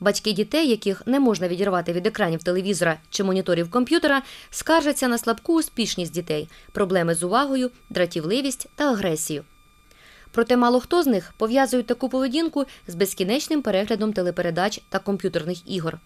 Батьки дітей, яких не можна відірвати від екранів телевізора чи моніторів комп'ютера, скаржаться на слабку успішність дітей, проблеми з увагою, дратівливість та агресію. Проте мало хто з них пов'язують таку поведінку з безкінечним переглядом телепередач та комп'ютерних ігор.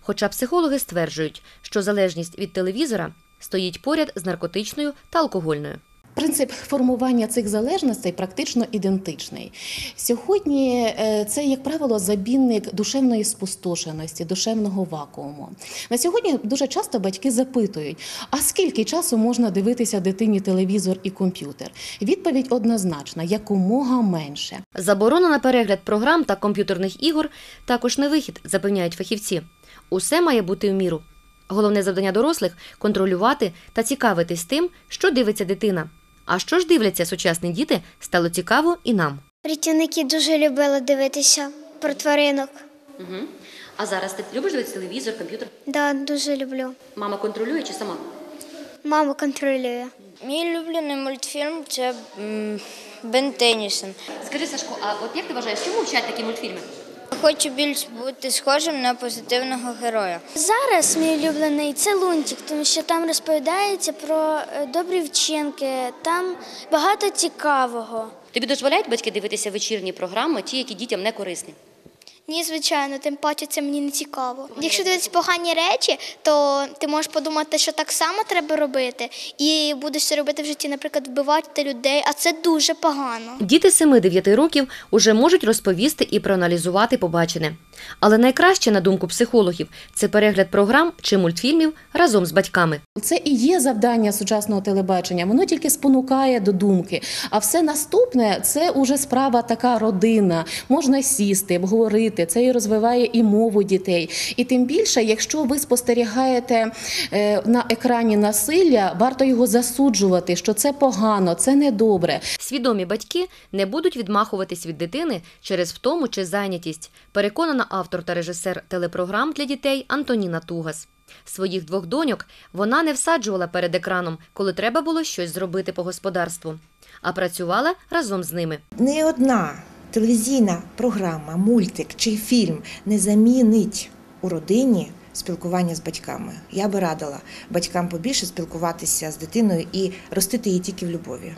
Хоча психологи стверджують, що залежність від телевізора стоїть поряд з наркотичною та алкогольною. Принцип формування цих залежностей практично ідентичний. Сьогодні е, це, як правило, забінник душевної спустошеності, душевного вакууму. На сьогодні дуже часто батьки запитують: а скільки часу можна дивитися дитині телевізор і комп'ютер? Відповідь однозначна: якомога менше. Заборона на перегляд програм та комп'ютерних ігор також не вихід, запевняють фахівці. Усе має бути в міру. Головне завдання дорослих контролювати та цікавитись тим, що дивиться дитина. А що ж дивляться сучасні діти, стало цікаво і нам. Рятівники дуже любили дивитися про тваринок. Угу. А зараз ти любиш дивитися телевізор, комп'ютер? Да, дуже люблю. Мама контролює чи сама? Мама контролює. Мій улюблений мультфільм це Бен Теннісон. Скажи, Сашко, а от як ти вважаєш, чому вчать такі мультфільми? Хочу більш бути схожим на позитивного героя. Зараз мій улюблений це лунтик, тому що там розповідається про е, добрі вчинки, там багато цікавого. Тобі дозволяють батьки дивитися вечірні програми, ті, які дітям не корисні? Ні, звичайно, тим паче це мені не цікаво. Якщо дивитися погані речі, то ти можеш подумати, що так само треба робити, і будеш це робити в житті, наприклад, вбивати людей, а це дуже погано. Діти 7-9 років уже можуть розповісти і проаналізувати побачене. Але найкраще, на думку психологів, це перегляд програм чи мультфільмів разом з батьками. Це і є завдання сучасного телебачення. Воно тільки спонукає до думки. А все наступне це уже справа така родина. Можна сісти, обговорити. Це і розвиває і мову дітей. І тим більше, якщо ви спостерігаєте е, на екрані насилля, варто його засуджувати, що це погано, це недобре. Свідомі батьки не будуть відмахуватись від дитини через втому чи зайнятість, переконана автор та режисер телепрограм для дітей Антоніна Тугас. Своїх двох доньок вона не всаджувала перед екраном, коли треба було щось зробити по господарству, а працювала разом з ними. Не одна телевізійна програма, мультик чи фільм не замінить у родині спілкування з батьками. Я би радила батькам побільше спілкуватися з дитиною і ростити її тільки в любові.